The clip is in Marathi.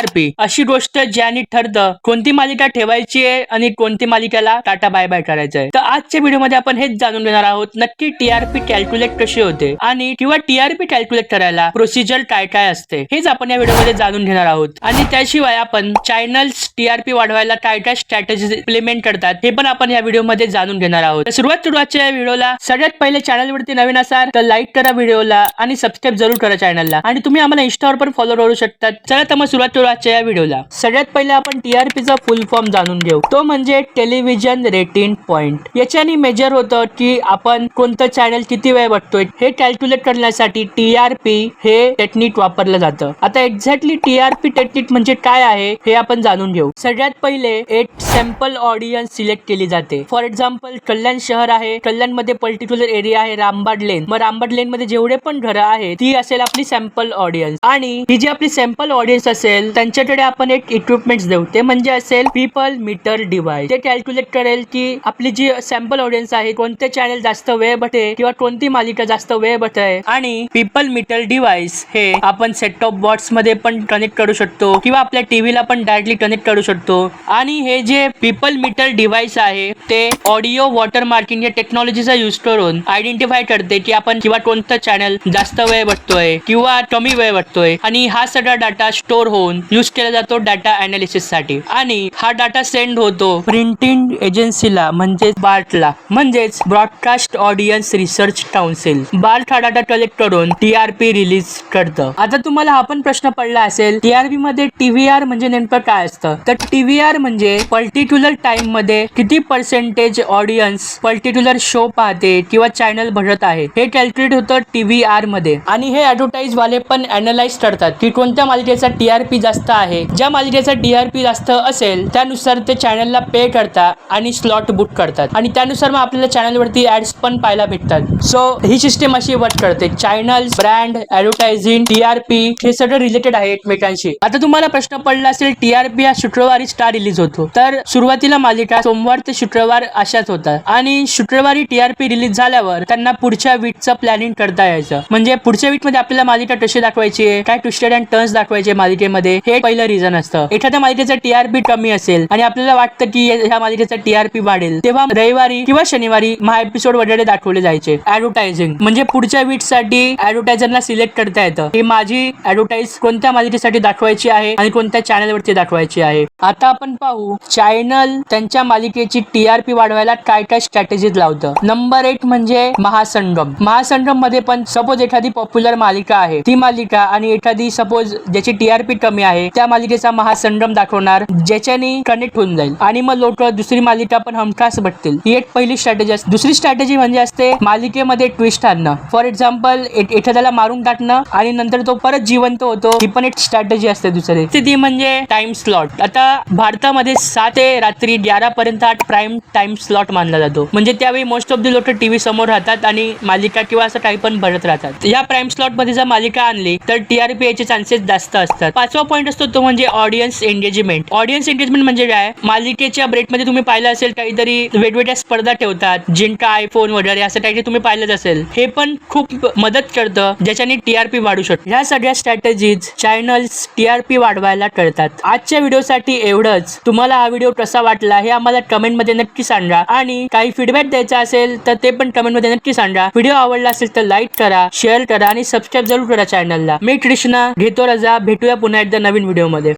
आरपी. अशी गोष्ट ज्याने ठरतं कोणती मालिका ठेवायची आहे आणि कोणती मालिकेला टाटा बाय बाय करायचं आहे. तर आजच्या व्हिडिओमध्ये आपण हेच जाणून घेणार आहोत नक्की टीआरपी कॅल्क्युलेट कशी होते आणि किंवा टीआरपी कॅल्क्युलेट करायला प्रोसिजर काय काय असते हेच आपण या व्हिडिओमध्ये जाणून घेणार आहोत. आणि त्याशिवाय आपण चॅनल्स टीआरपी वाढवायला काय काय स्ट्रॅटेजी इम्प्लिमेंट करतात हे पण आपण या व्हिडिओमध्ये जाणून घेणार आहोत. सुरुवात सुरुवातच्या या व्हिडिओला सगळ्यात पहिले चॅनल वरती नवीन असाल तर लाईक करा व्हिडिओला आणि सबस्क्राईब जरूर करा चॅनलला आणि तुम्ही आम्हाला इंस्टावर पण फॉलो करू शकतात. चला तर मग सुरुवात आजच्या या व्हिडिओला सगळ्यात पहिले आपण टीआरपीचा फुल फॉर्म जाणून घेऊ. तो म्हणजे टेलिव्हिजन रेटिंग पॉइंट. याच्याने मेजर होतं की आपण कोणतं चॅनल किती वेळ बघतोय हे कॅल्क्युलेट करण्यासाठी टीआरपी हे टेक्निक वापरलं जातं. आता एक्झॅक्टली टीआरपी टेक्निक म्हणजे काय आहे हे आपण जाणून घेऊ. सगळ्यात पहिले एक सॅम्पल ऑडियन्स सिलेक्ट केली जाते. फॉर एक्झाम्पल कल्याण शहर आहे. कल्याणमध्ये पर्टिक्युलर एरिया आहे रामबाड लेन मग रामबाड लेन मध्ये जेवढे पण घरं आहेत ती असेल आपली सॅम्पल ऑडियन्स आणि ही जी आपली सॅम्पल ऑडियन्स असेल त्यांच्याकडे आपण एक इक्विपमेंट देऊ. ते म्हणजे असेल पीपल मीटर डिवाइस ते कॅल्क्युलेट करेल की आपली जी सॅम्पल ऑडियन्स आहे कोणते चॅनल जास्त वेळ बटे किंवा कोणती मालिका जास्त वेळ बघते आणि पीपल मीटर डिवाइस हे आपण सेट टॉप बॉक्समध्ये पण कनेक्ट करू शकतो किंवा आपल्या टीव्हीला पण डायरेक्टली कनेक्ट करू शकतो. आणि हे जे पीपल मीटर डिवाइस आहे ते ऑडिओ वॉटर मार्किंग या टेक्नॉलॉजीचा यूज करून आयडेंटिफाय करते की आपण किंवा कोणतं चॅनल जास्त वेळ बघतोय किंवा कमी वेळ बघतोय आणि हा सगळा डाटा स्टोर होऊन यूज केला जातो डाटा अनालिसिससाठी. आणि हा डाटा सेंड होतो प्रिंटिंग एजन्सीला म्हणजेच बार्टला म्हणजेच broadcast audience research council BARC हा डाटा कलेक्ट करून टीआरपी रिलीज करतं. आता तुम्हाला हा पण प्रश्न पडला असेल टीआरपी मध्ये टीव्हीआर म्हणजे नेमकं काय असतं? तर टीव्हीआर म्हणजे पर्टिक्युलर टाइममध्ये किती पर्सेंटेज ऑडियन्स पर्टिक्युलर शो पाहते किंवा चॅनल भरत आहे? हे कॅल्क्युलेट होतं टीव्हीआरमध्ये. आणि हे ऍडव्हर्टाईज वाले पण अनालाइज करतात की कोणत्या मालिकेचा टीआरपी जास्त आहे. ज्या मालिकेचा डीआरपी जास्त असेल त्यानुसार ते चॅनलला पे करतात आणि स्लॉट बुक करतात. आणि त्यानुसार मग आपल्याला चॅनलवरती ऍड्स पण पाहायला भेटतात. सो ही सिस्टम अशी वर्क करते. चॅनल ब्रँड ऍडव्हर्टायझिंग टीआरपी हे सगळं रिलेटेड आहे एकमेकांशी. आता तुम्हाला प्रश्न पडला असेल टीआरपी हा शुक्रवारी स्टार रिलीज होतो. तर सुरुवातीला मालिका सोमवार ते शुक्रवार अशाच होतात. आणि शुक्रवारी टीआरपी रिलीज झाल्यावर त्यांना पुढच्या वीकचं प्लॅनिंग करता यायचं. म्हणजे पुढच्या वीकमध्ये आपल्याला मालिका कशी दाखवायची आहे काय ट्विस्टेड अँड टर्न्स दाखवायचे मालिकेमध्ये हे पहिलं रिझन असतं. एखाद्या मालिकेचं टीआरपी कमी असेल आणि आपल्याला वाटतं की ह्या मालिकेचा टीआरपी वाढेल तेव्हा रविवारी किंवा शनिवारी महा एपिसोड वगैरे दाखवले जायचे. ऍडव्हर्टायझिंग म्हणजे पुढच्या वीकसाठी ऍडव्हर्टायझरला सिलेक्ट करता येतं. की माझी ऍडव्हर्टाईज कोणत्या मालिकेसाठी दाखवायची आहे आणि कोणत्या चॅनल वरती दाखवायची आहे. आता आपण पाहू चॅनल त्यांच्या मालिकेची टीआरपी वाढवायला काय काय स्ट्रॅटेजीज लावतं. नंबर एक म्हणजे महासंगम. महासंगममध्ये पण सपोज एखादी पॉप्युलर मालिका आहे. ती मालिका आणि एखादी सपोज ज्याची टीआरपी कमी आहे त्या मालिकेचा महासंगम दाखवणार ज्याच्याने कनेक्ट होऊन जाईल. आणि मग लोक दुसरी मालिका पण हमखास बघतील. ही एक पहिली स्ट्रॅटेजी असते. दुसरी स्ट्रॅटेजी म्हणजे असते मालिकेमध्ये ट्विस्ट आणणं. फॉर एक्झाम्पल एखाद्याला मारून टाकणं आणि नंतर तो परत जिवंत होतो ही पण एक स्ट्रॅटेजी असते दुसरी. ती ती म्हणजे टाइम स्लॉट आता भारतामध्ये सात ते रात्री ग्यारा पर्यंत हा प्राईम टाइम स्लॉट मानला जातो. म्हणजे त्यावेळी मोस्ट ऑफ द लोक टीव्ही समोर राहतात आणि मालिका किंवा असं काही पण भरत राहतात. या प्राईम स्लॉटमध्ये जर मालिका आणली तर टीआरपी याचे चान्सेस जास्त असतात. पाचवा पॉईंट असतो तो म्हणजे ऑडियन्स एंगेजमेंट ऑडियन्स एंगेजमेंट म्हणजे काय? मालिकेच्या ब्रेकमध्ये तुम्ही पाहिलं असेल काहीतरी वेगवेगळ्या स्पर्धा ठेवतात. जिंका आयफोन वगैरे असं काही तुम्ही पाहिलंच असेल. हे पण खूप मदत करतं ज्याच्याने टीआरपी वाढू शकतो. ह्या सगळ्या स्ट्रॅटेजीज चॅनल्स टीआरपी वाढवायला करतात आजच्या व्हिडिओसाठी एवढंच. तुम्हाला हा व्हिडिओ कसा वाटला हे आम्हाला कमेंटमध्ये नक्की सांगा. आणि काही फीडबॅक द्यायचा असेल तर ते पण कमेंटमध्ये नक्की सांगा. व्हिडिओ आवडला असेल तर लाईक करा शेअर करा आणि सबस्क्राईब जरूर करा चॅनलला मी कृष्णा घेतो रजा. भेटूया पुन्हा एकदा नवीन व्हिडिओमध्ये